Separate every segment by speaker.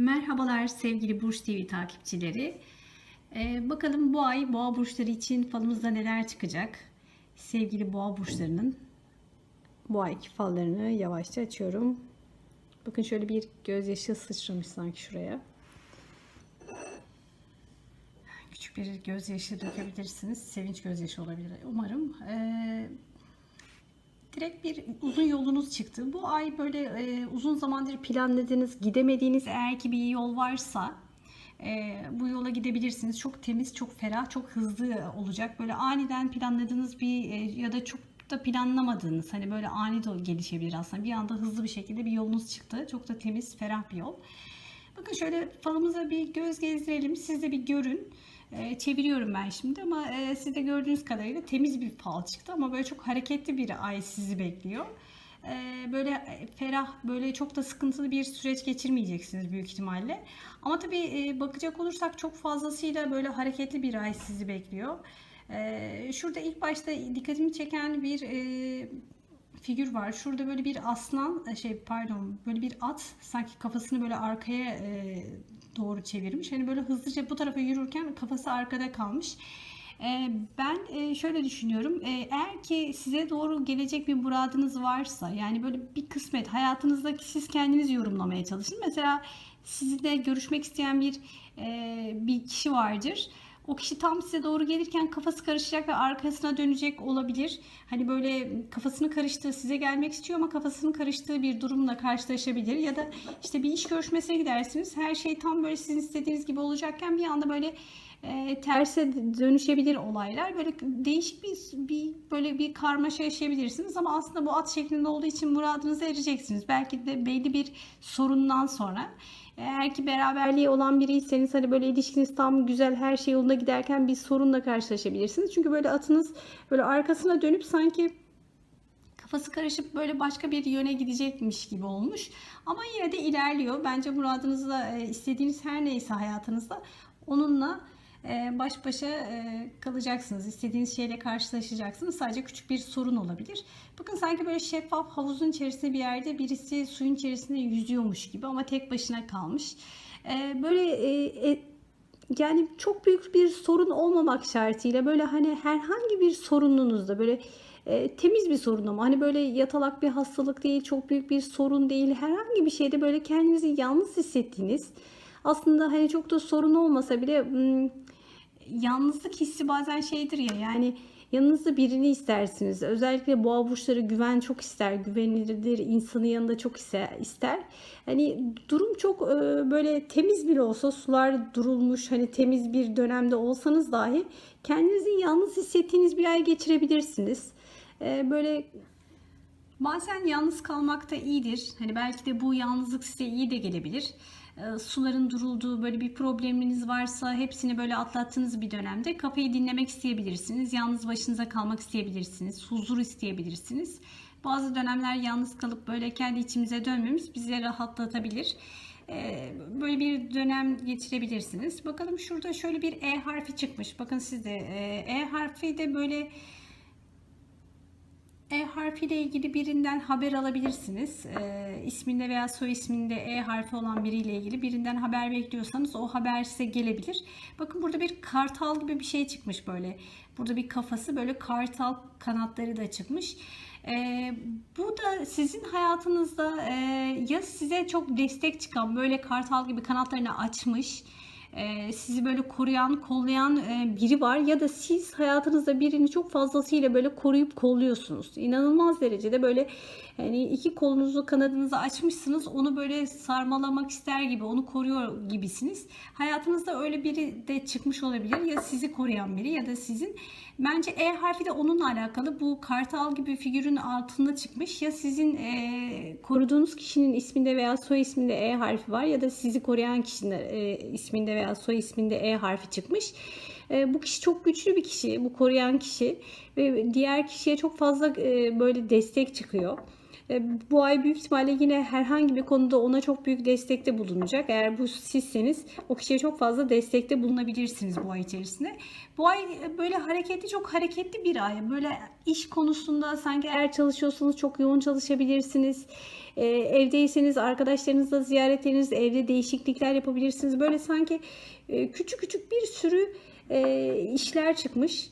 Speaker 1: Merhabalar sevgili Burç TV takipçileri. Ee, bakalım bu ay boğa burçları için falımızda neler çıkacak? Sevgili boğa burçlarının bu ayki fallarını yavaşça açıyorum. Bakın şöyle bir gözyaşı sıçramış sanki şuraya. Küçük bir gözyaşı dökebilirsiniz. Sevinç gözyaşı olabilir umarım. Ee, direkt bir uzun yolunuz çıktı. Bu ay böyle e, uzun zamandır planladığınız, gidemediğiniz eğer ki bir yol varsa e, bu yola gidebilirsiniz. Çok temiz, çok ferah, çok hızlı olacak. Böyle aniden planladığınız bir e, ya da çok da planlamadığınız hani böyle ani de gelişebilir aslında. Bir anda hızlı bir şekilde bir yolunuz çıktı. Çok da temiz, ferah bir yol. Bakın şöyle falımıza bir göz gezdirelim. Siz de bir görün. E, çeviriyorum ben şimdi ama e, siz de gördüğünüz kadarıyla temiz bir fal çıktı ama böyle çok hareketli bir ay sizi bekliyor. E, böyle ferah, böyle çok da sıkıntılı bir süreç geçirmeyeceksiniz büyük ihtimalle. Ama tabii e, bakacak olursak çok fazlasıyla böyle hareketli bir ay sizi bekliyor. E, şurada ilk başta dikkatimi çeken bir e, figür var. Şurada böyle bir aslan şey pardon böyle bir at sanki kafasını böyle arkaya e, doğru çevirmiş. Hani böyle hızlıca bu tarafa yürürken kafası arkada kalmış. E, ben e, şöyle düşünüyorum. E, eğer ki size doğru gelecek bir muradınız varsa yani böyle bir kısmet hayatınızdaki siz kendiniz yorumlamaya çalışın. Mesela sizinle görüşmek isteyen bir bir kişi vardır o kişi tam size doğru gelirken kafası karışacak ve arkasına dönecek olabilir. Hani böyle kafasını karıştığı, size gelmek istiyor ama kafasının karıştığı bir durumla karşılaşabilir. Ya da işte bir iş görüşmesine gidersiniz. Her şey tam böyle sizin istediğiniz gibi olacakken bir anda böyle e, terse dönüşebilir olaylar. Böyle değişik bir, bir böyle bir karmaşa yaşayabilirsiniz ama aslında bu at şeklinde olduğu için muradınıza ereceksiniz. Belki de belli bir sorundan sonra. Eğer ki beraberliği olan biriyseniz hani böyle ilişkiniz tam güzel her şey yolunda giderken bir sorunla karşılaşabilirsiniz. Çünkü böyle atınız böyle arkasına dönüp sanki kafası karışıp böyle başka bir yöne gidecekmiş gibi olmuş. Ama yine de ilerliyor. Bence muradınızda istediğiniz her neyse hayatınızda onunla baş başa e, kalacaksınız. İstediğiniz şeyle karşılaşacaksınız. Sadece küçük bir sorun olabilir. Bakın sanki böyle şeffaf havuzun içerisinde bir yerde birisi suyun içerisinde yüzüyormuş gibi ama tek başına kalmış. E, böyle yani çok büyük bir sorun olmamak şartıyla böyle hani herhangi bir sorununuzda böyle e, temiz bir sorun ama hani böyle yatalak bir hastalık değil, çok büyük bir sorun değil. Herhangi bir şeyde böyle kendinizi yalnız hissettiğiniz aslında hani çok da sorun olmasa bile yalnızlık hissi bazen şeydir ya yani yanınızda birini istersiniz. Özellikle boğa burçları güven çok ister, güvenilirdir, insanı yanında çok ister. Hani durum çok böyle temiz bile olsa sular durulmuş hani temiz bir dönemde olsanız dahi kendinizi yalnız hissettiğiniz bir ay geçirebilirsiniz. Böyle bazen yalnız kalmak da iyidir. Hani belki de bu yalnızlık size iyi de gelebilir. E, suların durulduğu böyle bir probleminiz varsa hepsini böyle atlattığınız bir dönemde kafayı dinlemek isteyebilirsiniz. Yalnız başınıza kalmak isteyebilirsiniz. Huzur isteyebilirsiniz. Bazı dönemler yalnız kalıp böyle kendi içimize dönmemiz bizi rahatlatabilir. E, böyle bir dönem geçirebilirsiniz. Bakalım şurada şöyle bir E harfi çıkmış. Bakın sizde E, e harfi de böyle e harfiyle ilgili birinden haber alabilirsiniz. E, isminde veya soy isminde E harfi olan biriyle ilgili birinden haber bekliyorsanız o haber size gelebilir. Bakın burada bir kartal gibi bir şey çıkmış böyle. Burada bir kafası böyle kartal kanatları da çıkmış. E, bu da sizin hayatınızda e, ya size çok destek çıkan böyle kartal gibi kanatlarını açmış e, sizi böyle koruyan, kollayan e, biri var ya da siz hayatınızda birini çok fazlasıyla böyle koruyup kolluyorsunuz. İnanılmaz derecede böyle yani iki kolunuzu kanadınızı açmışsınız onu böyle sarmalamak ister gibi onu koruyor gibisiniz. Hayatınızda öyle biri de çıkmış olabilir ya sizi koruyan biri ya da sizin bence E harfi de onunla alakalı bu kartal gibi figürün altında çıkmış ya sizin e, koruduğunuz kişinin isminde veya soy isminde E harfi var ya da sizi koruyan kişinin e, isminde veya soy isminde E harfi çıkmış. E, bu kişi çok güçlü bir kişi, bu koruyan kişi ve diğer kişiye çok fazla e, böyle destek çıkıyor. E, bu ay büyük ihtimalle yine herhangi bir konuda ona çok büyük destekte bulunacak. Eğer bu sizseniz o kişiye çok fazla destekte bulunabilirsiniz bu ay içerisinde. Bu ay e, böyle hareketli çok hareketli bir ay. Böyle iş konusunda sanki eğer çalışıyorsanız çok yoğun çalışabilirsiniz. E, evdeyseniz arkadaşlarınızla ziyaretleriniz, evde değişiklikler yapabilirsiniz. Böyle sanki küçük küçük bir sürü işler çıkmış.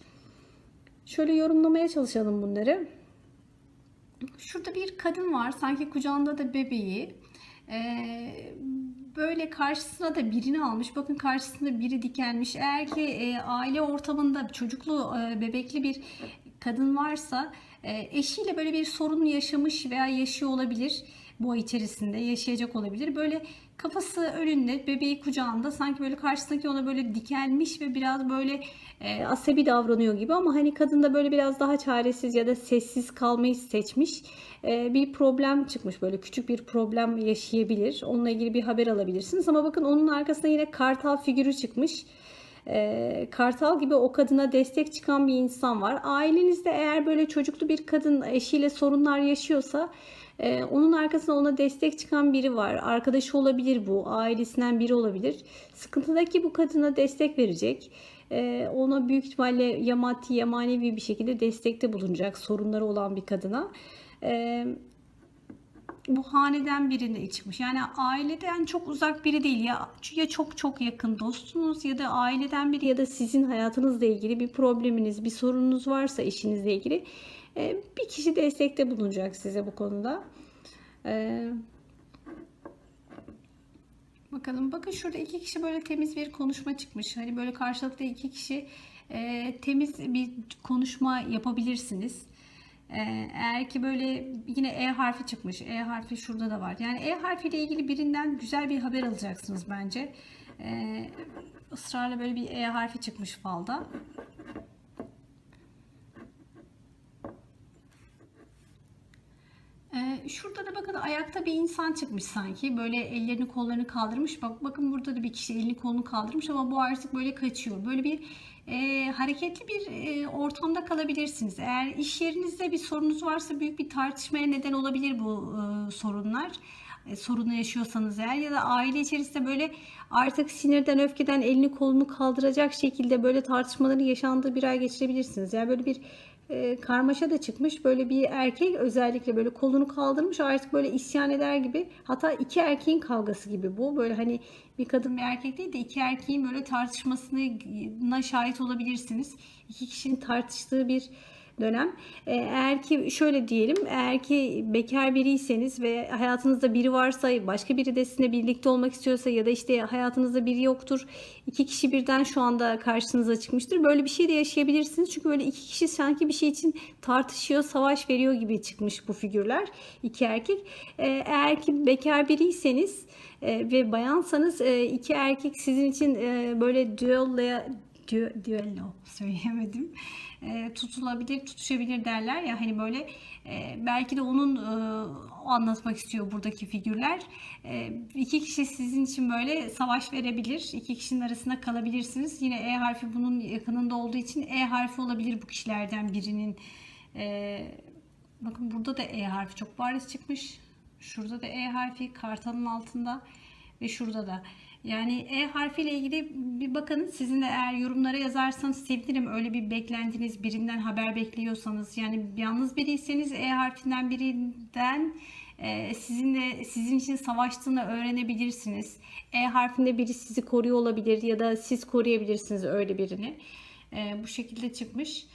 Speaker 1: Şöyle yorumlamaya çalışalım bunları. Şurada bir kadın var. Sanki kucağında da bebeği. Ee, böyle karşısına da birini almış. Bakın karşısında biri dikenmiş. Eğer ki e, aile ortamında çocuklu, e, bebekli bir kadın varsa e, eşiyle böyle bir sorun yaşamış veya yaşıyor olabilir. Bu ay içerisinde yaşayacak olabilir. Böyle kafası önünde, bebeği kucağında sanki böyle karşısındaki ona böyle dikelmiş ve biraz böyle e, asabi davranıyor gibi ama hani kadın da böyle biraz daha çaresiz ya da sessiz kalmayı seçmiş. E, bir problem çıkmış böyle küçük bir problem yaşayabilir. Onunla ilgili bir haber alabilirsiniz ama bakın onun arkasında yine kartal figürü çıkmış. E, kartal gibi o kadına destek çıkan bir insan var. Ailenizde eğer böyle çocuklu bir kadın eşiyle sorunlar yaşıyorsa ee, onun arkasında ona destek çıkan biri var. Arkadaşı olabilir bu. Ailesinden biri olabilir. Sıkıntıdaki bu kadına destek verecek. Ee, ona büyük ihtimalle ya maddi ya manevi bir şekilde destekte bulunacak sorunları olan bir kadına. Ee, bu haneden birine çıkmış. Yani aileden çok uzak biri değil ya ya çok çok yakın dostunuz ya da aileden biri ya da sizin hayatınızla ilgili bir probleminiz, bir sorununuz varsa eşinizle ilgili e, bir kişi destekte bulunacak size bu konuda. E, bakalım bakın şurada iki kişi böyle temiz bir konuşma çıkmış. Hani böyle karşılıklı iki kişi e, temiz bir konuşma yapabilirsiniz. Eğer ki böyle yine E harfi çıkmış. E harfi şurada da var. Yani E harfiyle ilgili birinden güzel bir haber alacaksınız bence. Ee, ısrarla böyle bir E harfi çıkmış falda. Ee, şurada da bakın ayakta bir insan çıkmış sanki. Böyle ellerini kollarını kaldırmış. Bak bakın burada da bir kişi elini kolunu kaldırmış ama bu artık böyle kaçıyor. Böyle bir e, hareketli bir e, ortamda kalabilirsiniz. Eğer iş yerinizde bir sorunuz varsa büyük bir tartışmaya neden olabilir bu e, sorunlar. E, sorunu yaşıyorsanız eğer ya da aile içerisinde böyle artık sinirden öfkeden elini kolunu kaldıracak şekilde böyle tartışmaların yaşandığı bir ay geçirebilirsiniz. Yani böyle bir e, karmaşa da çıkmış. Böyle bir erkek özellikle böyle kolunu kaldırmış artık böyle isyan eder gibi. Hatta iki erkeğin kavgası gibi bu. Böyle hani bir kadın bir erkek değil de iki erkeğin böyle tartışmasına şahit olabilirsiniz. İki kişinin tartıştığı bir dönem. Ee, eğer ki şöyle diyelim, eğer ki bekar biriyseniz ve hayatınızda biri varsa, başka biri de sizinle birlikte olmak istiyorsa ya da işte hayatınızda biri yoktur, iki kişi birden şu anda karşınıza çıkmıştır. Böyle bir şey de yaşayabilirsiniz. Çünkü böyle iki kişi sanki bir şey için tartışıyor, savaş veriyor gibi çıkmış bu figürler. iki erkek. Ee, eğer ki bekar biriyseniz e, ve bayansanız e, iki erkek sizin için e, böyle düello, düello söyleyemedim e, tutulabilir, tutuşabilir derler ya hani böyle e, belki de onun e, anlatmak istiyor buradaki figürler. E, iki kişi sizin için böyle savaş verebilir. iki kişinin arasında kalabilirsiniz. Yine E harfi bunun yakınında olduğu için E harfi olabilir bu kişilerden birinin. E, bakın burada da E harfi çok bariz çıkmış. Şurada da E harfi kartalın altında ve şurada da. Yani E harfiyle ilgili bir bakın. Sizin de eğer yorumlara yazarsanız sevinirim. Öyle bir beklentiniz, birinden haber bekliyorsanız. Yani yalnız biriyseniz E harfinden birinden e, sizinle sizin için savaştığını öğrenebilirsiniz. E harfinde biri sizi koruyor olabilir ya da siz koruyabilirsiniz öyle birini. E, bu şekilde çıkmış.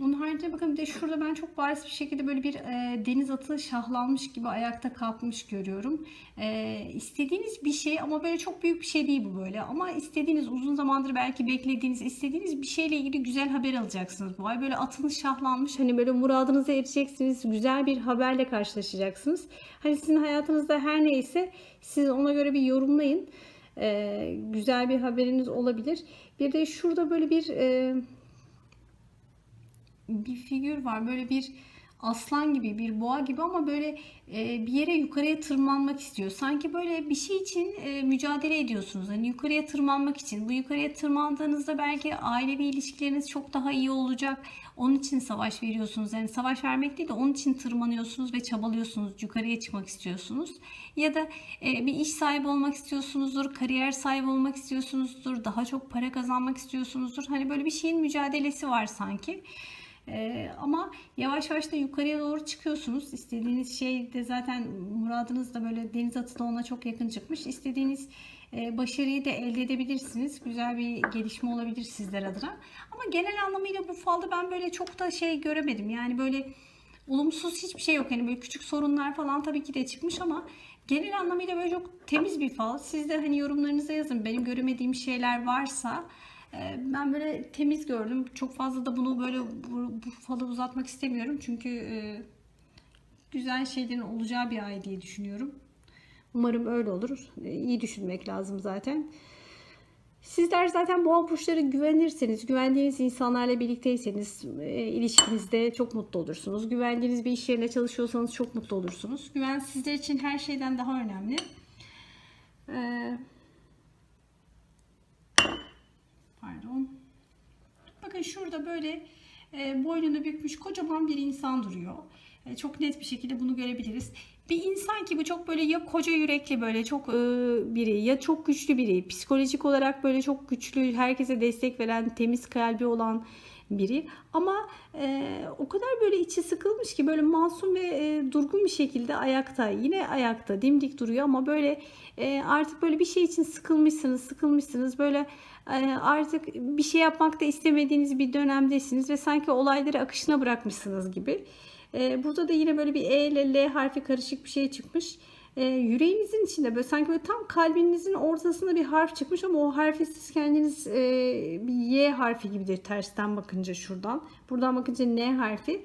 Speaker 1: Onun haricinde bakın bir de şurada ben çok bariz bir şekilde böyle bir e, deniz atı şahlanmış gibi ayakta kalkmış görüyorum. E, istediğiniz bir şey ama böyle çok büyük bir şey değil bu böyle. Ama istediğiniz uzun zamandır belki beklediğiniz istediğiniz bir şeyle ilgili güzel haber alacaksınız bu ay. Böyle atınız şahlanmış hani böyle muradınıza ereceksiniz. Güzel bir haberle karşılaşacaksınız. Hani sizin hayatınızda her neyse siz ona göre bir yorumlayın. E, güzel bir haberiniz olabilir. Bir de şurada böyle bir... E, bir figür var. Böyle bir aslan gibi bir boğa gibi ama böyle e, bir yere yukarıya tırmanmak istiyor. Sanki böyle bir şey için e, mücadele ediyorsunuz. Hani yukarıya tırmanmak için. Bu yukarıya tırmandığınızda belki ailevi ilişkileriniz çok daha iyi olacak. Onun için savaş veriyorsunuz. Yani savaş vermek değil de onun için tırmanıyorsunuz ve çabalıyorsunuz. Yukarıya çıkmak istiyorsunuz. Ya da e, bir iş sahibi olmak istiyorsunuzdur. Kariyer sahibi olmak istiyorsunuzdur. Daha çok para kazanmak istiyorsunuzdur. Hani böyle bir şeyin mücadelesi var sanki. Ee, ama yavaş yavaş da yukarıya doğru çıkıyorsunuz. İstediğiniz şey de zaten muradınız da böyle deniz atı da ona çok yakın çıkmış. İstediğiniz e, başarıyı da elde edebilirsiniz. Güzel bir gelişme olabilir sizler adına. Ama genel anlamıyla bu falda ben böyle çok da şey göremedim. Yani böyle olumsuz hiçbir şey yok. Yani böyle küçük sorunlar falan tabii ki de çıkmış ama genel anlamıyla böyle çok temiz bir fal. Siz de hani yorumlarınıza yazın. Benim göremediğim şeyler varsa ben böyle temiz gördüm. Çok fazla da bunu böyle bu, falı uzatmak istemiyorum. Çünkü e, güzel şeylerin olacağı bir ay diye düşünüyorum. Umarım öyle olur. E, iyi düşünmek lazım zaten. Sizler zaten boğa burçları güvenirseniz, güvendiğiniz insanlarla birlikteyseniz e, ilişkinizde çok mutlu olursunuz. Güvendiğiniz bir iş yerinde çalışıyorsanız çok mutlu olursunuz. Güven sizler için her şeyden daha önemli. Ee, pardon. Bakın şurada böyle e, boynunu bükmüş kocaman bir insan duruyor. E, çok net bir şekilde bunu görebiliriz. Bir insan ki bu çok böyle ya koca yürekli böyle çok e, biri ya çok güçlü biri. Psikolojik olarak böyle çok güçlü, herkese destek veren, temiz kalbi olan biri. Ama e, o kadar böyle içi sıkılmış ki böyle masum ve e, durgun bir şekilde ayakta. Yine ayakta dimdik duruyor ama böyle e, artık böyle bir şey için sıkılmışsınız, sıkılmışsınız. Böyle e, artık bir şey yapmakta istemediğiniz bir dönemdesiniz ve sanki olayları akışına bırakmışsınız gibi. E, burada da yine böyle bir E ile L harfi karışık bir şey çıkmış. E, yüreğinizin içinde böyle sanki böyle tam kalbinizin ortasında bir harf çıkmış ama o harfi siz kendiniz e, bir Y harfi gibidir tersten bakınca şuradan. Buradan bakınca N harfi.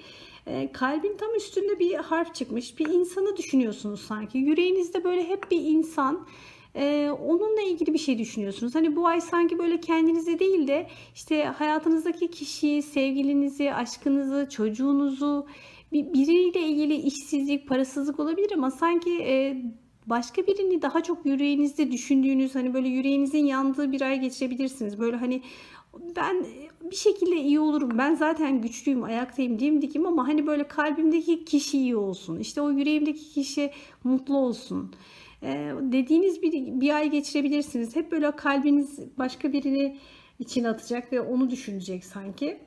Speaker 1: E, kalbin tam üstünde bir harf çıkmış. Bir insanı düşünüyorsunuz sanki. Yüreğinizde böyle hep bir insan. Ee, onunla ilgili bir şey düşünüyorsunuz. Hani bu ay sanki böyle kendinize değil de işte hayatınızdaki kişiyi, sevgilinizi, aşkınızı, çocuğunuzu, biriyle ilgili işsizlik, parasızlık olabilir ama sanki e, başka birini daha çok yüreğinizde düşündüğünüz hani böyle yüreğinizin yandığı bir ay geçirebilirsiniz. Böyle hani ben bir şekilde iyi olurum. Ben zaten güçlüyüm, ayaktayım, dimdikim ama hani böyle kalbimdeki kişi iyi olsun. İşte o yüreğimdeki kişi mutlu olsun. Ee, dediğiniz bir, bir ay geçirebilirsiniz. Hep böyle kalbiniz başka birini içine atacak ve onu düşünecek sanki.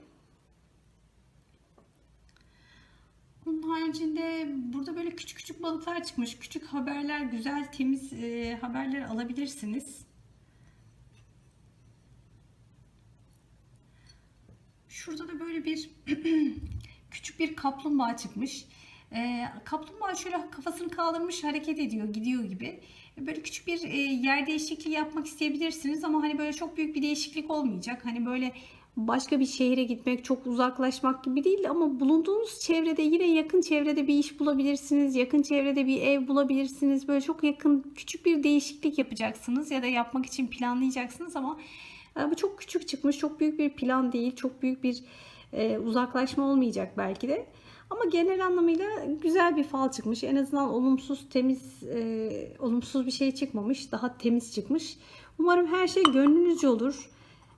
Speaker 1: Bunun haricinde burada böyle küçük küçük balıklar çıkmış. Küçük haberler, güzel, temiz e, haberler alabilirsiniz. Şurada da böyle bir küçük bir kaplumbağa çıkmış. E, kaplumbağa şöyle kafasını kaldırmış hareket ediyor, gidiyor gibi. Böyle küçük bir e, yer değişikliği yapmak isteyebilirsiniz ama hani böyle çok büyük bir değişiklik olmayacak. Hani böyle başka bir şehire gitmek, çok uzaklaşmak gibi değil ama bulunduğunuz çevrede yine yakın çevrede bir iş bulabilirsiniz. Yakın çevrede bir ev bulabilirsiniz. Böyle çok yakın küçük bir değişiklik yapacaksınız ya da yapmak için planlayacaksınız ama e, bu çok küçük çıkmış. Çok büyük bir plan değil. Çok büyük bir e, uzaklaşma olmayacak belki de. Ama genel anlamıyla güzel bir fal çıkmış. En azından olumsuz, temiz, e, olumsuz bir şey çıkmamış. Daha temiz çıkmış. Umarım her şey gönlünüzce olur.